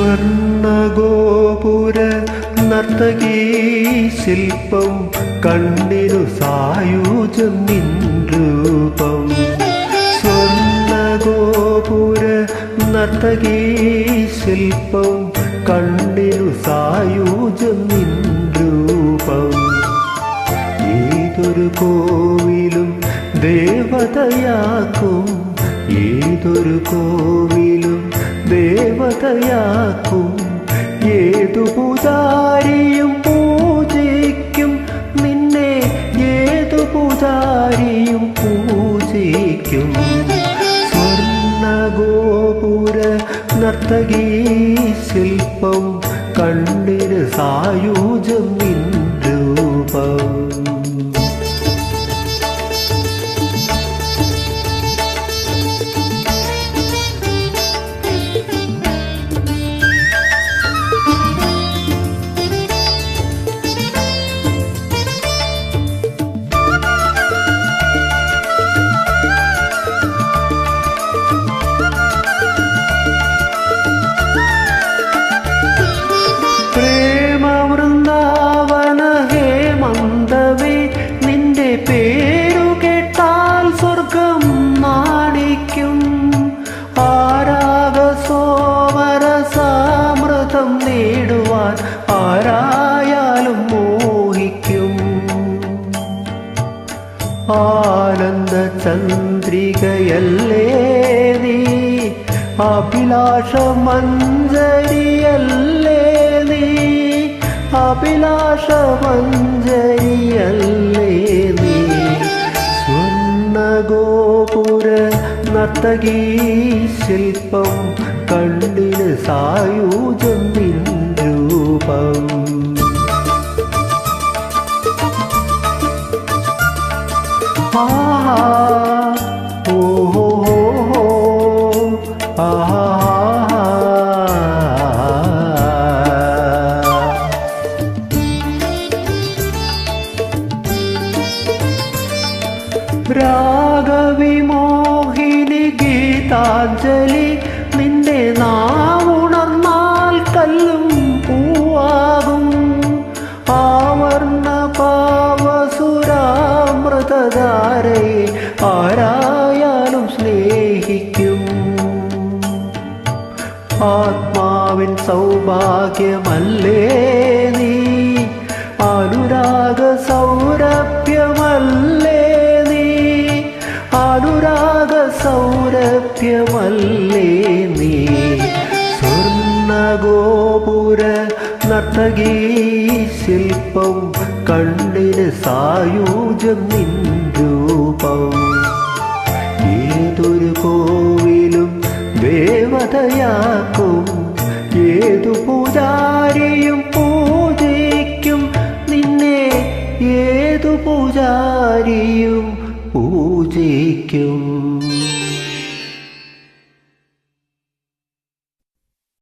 സ്വർണഗോപുര നർത്തകീ ശില്പം കണ്ണിനു സായുജം നിൻരൂപം. സ്വർണഗോപുര നർത്തകീ ശില്പം കണ്ണിനു സായുജം നിൻരൂപം. ഏതൊരു കോവിലും ദേവതയാക്കും. ഏതൊരു കോവിലും ദേവതയാക്കും. ഏതു പൂജാരിയും പൂജിക്കും നിന്നെ ഏതു പൂജാരിയും പൂജിക്കും സ്വർണഗോപുര നർത്തകീ ശില്പം കണ്ണിന് സായുജം നിൻ ആനന്ദ ചന്ദ്രികയല്ലേ നീ അഭിലാഷ മഞ്ജരിയല്ലേ നീ അഭിലാഷ മഞ്ജരിയല്ലേ നീ സ്വർണഗോപുര നർത്തകീ ശില്പം കണ്ണിന് സായുജം രാഗവിമോഹിനി ഗീതാഞ്ജലി ആരായാലും സ്നേഹിക്കും. ആത്മാവിൻ സൗഭാഗ്യമല്ലേ നീ? അനുരാഗ സൗരഭ്യമല്ലേ നീ? അനുരാഗ സൗരഭ്യമല്ലേ നീ? സ്വർണഗോപുര നർത്തകീ ശില്പം കണ്ണിന് സായൂജം നിൻ രൂപം. ദേവതയാക്കും ഏതു പൂജാരിയും പൂജിക്കും നിന്നെ ഏതു പൂജാരിയും പൂജിക്കും